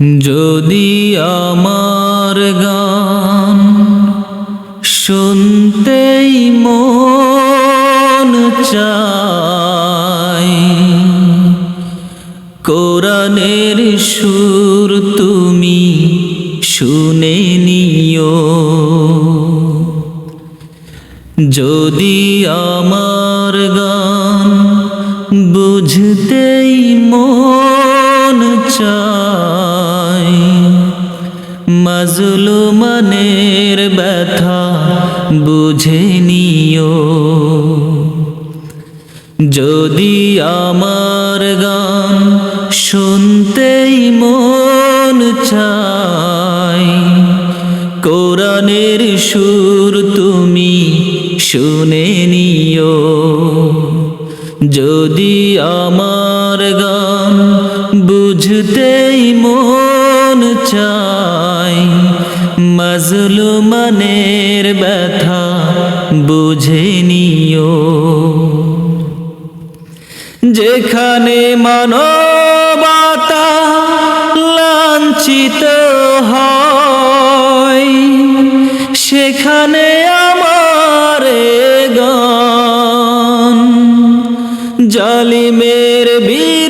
যদি আমার গান শুনতেই মন চায়, কোরআনের সুর তুমি শুনে নিও। যদি আমার গান বুঝতেই মন মাজলুমানের ব্যথা বুঝে নিও। যদি আমার গান শুনতেই মন চায়, কোরআনের সুর তুমি শুনে নিও। যদি আমার গান বুঝতেই মন চায় মাজলুমানের ব্যথা বুঝে নিও। যেখানে মানবতা লাঞ্ছিত হয় সেখানে আমার গান। জালিমের বিরুদ্ধে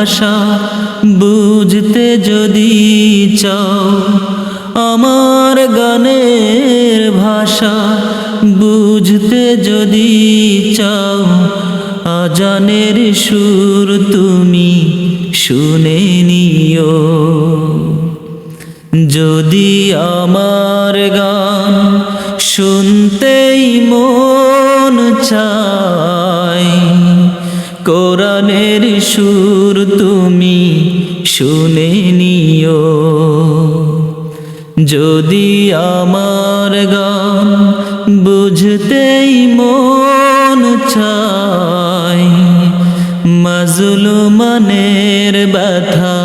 ভাষা বুঝতে যদি চাও, আমার গানের ভাষা বুঝতে যদি চাও, আজানের সুর তুমি শুনে নিও। যদি আমার গান শুনতেই মন চায় কোরআনের সুর তুমি শুনে নিও। যদি আমার গান বুঝতেই মন চায়, মাজলুমানের ব্যথা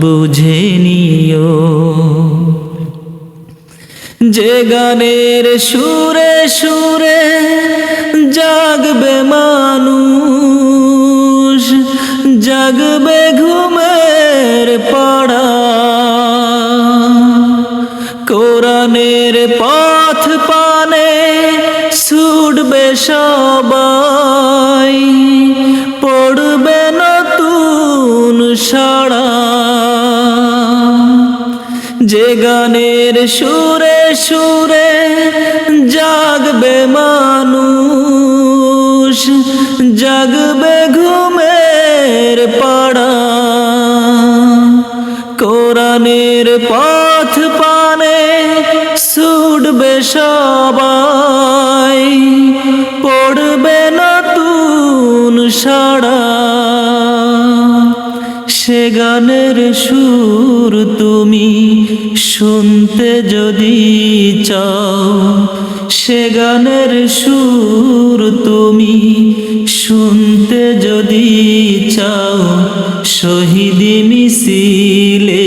বুঝে নিও। যে গানের সুরে সুরে জাগবে মানুষ পথ পানে ছুটবে সবাই। পড়বে নতুন সাড়া যে গানের সুরে সুরে জাগবে মানুষ, জাগবে ঘুমের পাড়া। কোরআনের পথ সবাই পড়বে নতুন সাড়া। সে গানের সুর তুমি শুনতে যদি চাও, সে গানের সুর তুমি শুনতে যদি চাও, শহীদি মিছিলে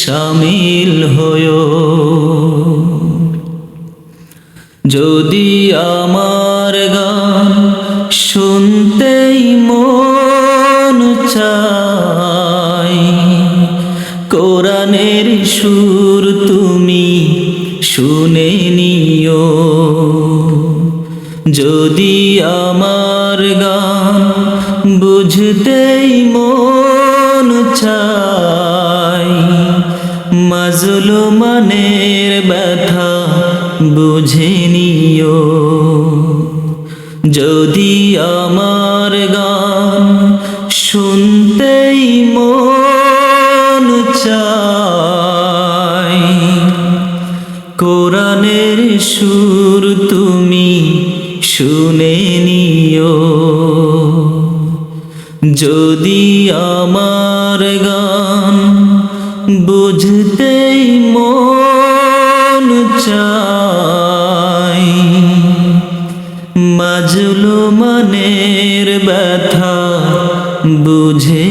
সামিল হയോ যদি আমার গান শুনতেই মন চায়, কোরআনের সুর তুমি শুনে নিও। যদি আমার গান বুঝতেই মন চায়, মাজলুমানের ব্যথা বুঝে নিও। যদি আমার গান শুনতেই মন চায় কোরআন গানের সুর তুমি শুনে নিও। যদি আমার গান বুঝতেই মন চাই মাজলু মনের ব্যথা বুঝে